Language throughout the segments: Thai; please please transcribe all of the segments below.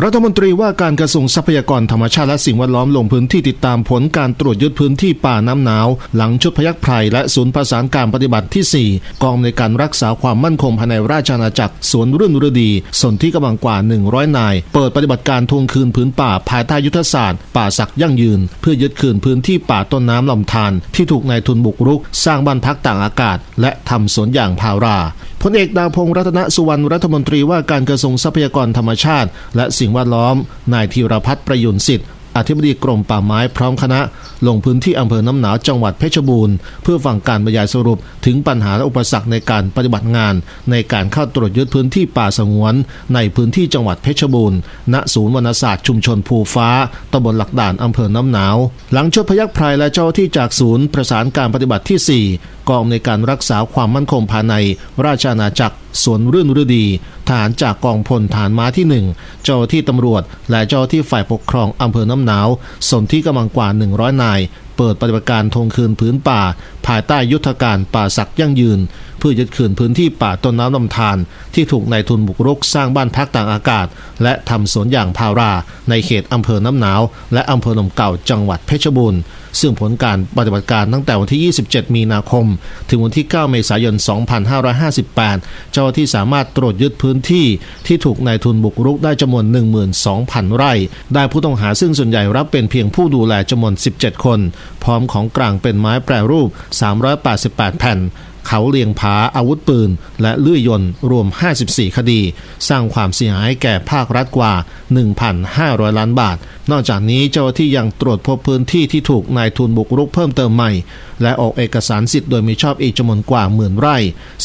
รัฐมนตรีว่าการกระทรวงทรัพยากรธรรมชาติและสิ่งแวดล้อมลงพื้นที่ติดตามผลการตรวจยึดพื้นที่ป่าน้ำหนาว หลังชุดพยักไพรและศูนย์ประสานการปฏิบัติที่ 4 กองในการรักษาความมั่นคงภายในราชอาณาจักรสวนรุ่นฤดี ส่วนที่กำลังกว่า 100 นาย เปิดปฏิบัติการทวงคืนพื้นป่าภายใต้ยุทธศาสตร์ ป่าศักย์ยั่งยืน เพื่อยึดคืนพื้นที่ป่าต้นน้ำลำธารที่ถูกนายทุนบุกรุก สร้างบ้านพักต่างอากาศ และทำสวนอย่างพารา พลเอกดาวพงษ์รัตนสุวรรณรัฐมนตรีว่าการกระทรวงทรัพยากรธรรมชาติ และสิ่งแวดล้อม นายธีรพัฒน์ประยุนสิทธิ์อธิบดีกรมป่าไม้พร้อมคณะ ลงพื้นที่อำเภอน้ำหนาวจังหวัดเพชรบูรณ์ เพื่อฟังการบรรยายสรุปถึงปัญหาและอุปสรรคในการปฏิบัติงาน ในการเข้าตรวจยึดพื้นที่ป่าสงวน ในพื้นที่จังหวัดเพชรบูรณ์ณศูนย์วรรณศาสตร์ชุมชนภูฟ้าตำบลหลักด่านอำเภอน้ำหนาว หลังชุดพยักไพรและเจ้าหน้าที่จากศูนย์ประสานการปฏิบัติที่ 4กองในการรักษาความมั่นคงภายในราชอาณาจักรสวนรื่นฤดี ฐานจากกองพลฐานม้าที่ 1 เจ้าหน้าที่ตำรวจ และเจ้าที่ฝ่ายปกครองอำเภอน้ำหนาวส่วนที่กำลังกว่า 100 นาย เปิดปฏิบัติการทวงคืนพื้นป่า ภายใต้ยุทธการป่าศักย์ยั่งยืน พื่อยึดคืนพื้นที่ป่าต้นน้ำลำธารที่ถูกนายทุนบุกรุกสร้างบ้านพักต่างอากาศ และทำสวนอย่างพารา ในเขตอำเภอน้ำหนาว และอำเภอลมเก่าจังหวัดเพชรบูรณ์ซึ่งผลการปฏิบัติการตั้งแต่วันที่ 27 มีนาคม ถึงวันที่ 9 เมษายน 2558 เจ้าหน้าที่สามารถตรวจยึดพื้นที่ที่ถูกนายทุนบุกรุกได้จำนวน 12,000 ไร่ ได้ผู้ต้องหาซึ่งส่วนใหญ่รับเป็นเพียงผู้ดูแลจำนวน 17 คน พร้อมของกลางเป็นไม้แปรรูป 388 แผ่น เขาเลียงผาอาวุธปืน และเลื่อยยนต์รวม 54 คดี สร้างความเสียหายแก่ภาครัฐกว่า 1,500 ล้านบาท นอกจากนี้เจ้าที่ยังตรวจพบพื้นที่ที่ถูกนายทุนบุกรุกเพิ่มเติมใหม่ และออกเอกสารสิทธิ์โดยมีชอบอีกจำนวนกว่าหมื่นไร่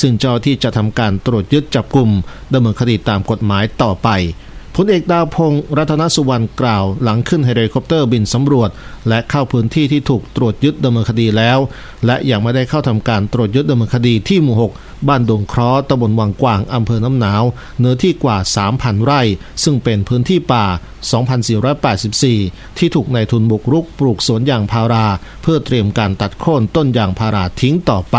ซึ่งเจ้าที่จะทำการตรวจยึดจับกลุ่มดำเนินคดีตามกฎหมายต่อไป พลเอกดาวพงษ์รัตนสุวรรณกล่าว หลังขึ้นเฮลิคอปเตอร์บินสำรวจ และเข้าพื้นที่ที่ถูกตรวจยึดดำเนินคดีแล้ว และยังไม่ได้เข้าทำการตรวจยึดดำเนินคดีที่หมู่ 6 บ้านดงเคราะห์ตำบลวังกวางอำเภอน้ำหนาว เนื้อที่กว่า 3,000 ไร่ ซึ่งเป็นพื้นที่ป่า 2,484 ที่ถูกนายทุนบุกรุกปลูกสวนยางพารา เพื่อเตรียมการตัดโค่นต้นยางพาราทิ้งต่อไป